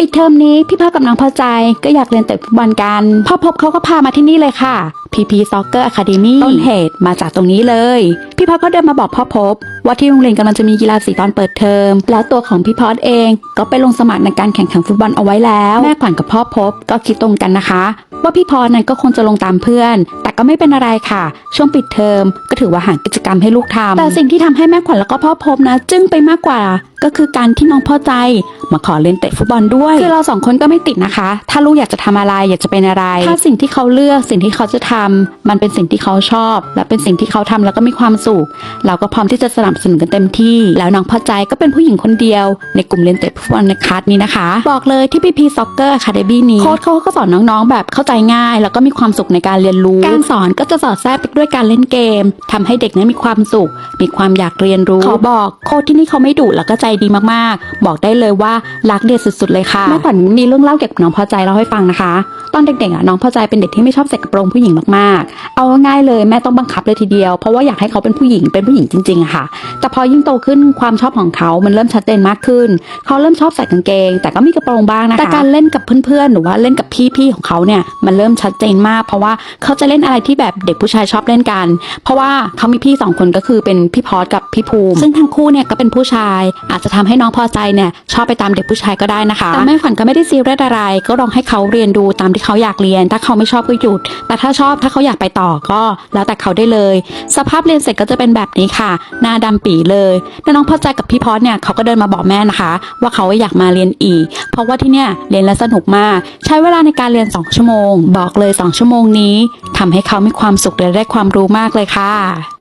ปิดเทอมนี้พี่พ่อกับน้องพอใจก็อยากเรียนเตะฟุตบอลกันพ่อพบเขาก็พามาที่นี่เลยค่ะ PP Soccer Academy ต้นเหตุมาจากตรงนี้เลย พี่พอก็เดินมาบอกพ่อพบ ว่าที่โรงเรียนกำลังจะมีกีฬาสีตอนเปิดเทอม แล้วตัวของพี่พอดเองก็ไปลงสมัครในการแข่งขันฟุตบอลเอาไว้แล้ว แม่ขวัญกับพ่อพบก็คิดตรงกันนะคะ ว่าพี่พอนั้นก็คงจะลงตามเพื่อน แต่ก็ไม่เป็นอะไรค่ะ ช่วงปิดเทอมก็ถือว่าหากิจกรรมให้ลูกทำแต่สิ่งที่ทำให้แม่ขวัญแล้วก็พ่อพบนะ จึ้งไปมากกว่า ก็คือการที่น้องพ่อใจ มาขอเล่นเตะฟุตบอลด้วยคือเราสองคนก็ไม่ติดนะคะ ถ้าลูกอยากจะทำอะไรอยากจะเป็นอะไร ถ้าสิ่งที่เขาเลือกสิ่งที่เขาจะทำมันเป็นสิ่งที่เขาชอบ และเป็นสิ่งที่เขาทำแล้วก็มีความสุขเราก็พร้อมที่จะสนับสนุนกันเต็มที่ แล้วน้องพ่อใจก็เป็นผู้หญิงคนเดียว ในกลุ่มเรียนเตะฟุตบอลในคลาสนี้นะคะ บอกเลยที่พีพีซ็อกเกอร์อะคาเดมี่นี้โค้ชเขาก็สอนน้องๆแบบเข้าใจง่าย แล้วก็มีความสุขในการเรียนรู้ การสอนก็จะสอดแทรกไปด้วยการเล่นเกมทำให้เด็กนั้นมีความสุข มีความอยากเรียนรู้ขอบอกโค้ชที่นี่เขาไม่ดุแล้วก็ใจดีมากๆ บอกได้เลยว่ารักเด็กสุดๆเลยค่ะแม่ขวัญมีเรื่องเล่าเกี่ยวกับน้องพอใจเล่าให้ฟังนะคะ ตอนเด็กๆอะน้องพอใจเป็นเด็กที่ไม่ชอบใส่กระโปรงผู้หญิงมากๆ เอาง่ายๆเลยแม่ต้องบังคับเลยทีเดียวเพราะว่าอยากให้เขาเป็นผู้หญิงเป็นผู้หญิงจริงๆอะค่ะ แต่พอยิ่งโตขึ้นความชอบของเขามันเริ่มชัดเจนมากขึ้น เขาเริ่มชอบใส่กางเกง แต่ก็มีกระโปรงบ้างนะคะแต่การเล่นกับเพื่อนๆหรือว่าเล่นกับพี่ๆของเขาเนี่ยมันเริ่มชัดเจนมาก เพราะว่าเขาจะเล่นอะไรที่แบบเด็กผู้ชายชอบเล่นกัน เพราะว่าเขามีพี่สองคนก็คือเป็นพี่พอสกับพี่ภูมิ ซึ่งทั้งคู่เนี่ยก็เป็นผู้ชายอาจจะทำให้น้องพอใจเนี่ยชอบไปตามามเด็กผู้ชายก็ได้นะคะแต่แม่ขวัญก็ไม่ได้ซีเรียสอะไร ก็ลองให้เขาเรียนดูตามที่เขาอยากเรียน ถ้าเขาไม่ชอบก็หยุด แต่ถ้าชอบถ้าเขาอยากไปต่อก็แล้วแต่เขาได้เลย สภาพเรียนเสร็จก็จะเป็นแบบนี้ค่ะ หน้าดำปีเลยแล้วน้องพอใจกับพี่พอสเนี่ยเขาก็เดินมาบอกแม่นะคะ ว่าเขาอยากมาเรียนอีก เพราะว่าที่เนี่ยเรียนแล้วสนุกมาก ใช้เวลาในการเรียน 2 ชั่วโมง บอกเลย 2 ชั่วโมงนี้ทำให้เขามีความสุขและได้ความรู้มากเลยค่ะ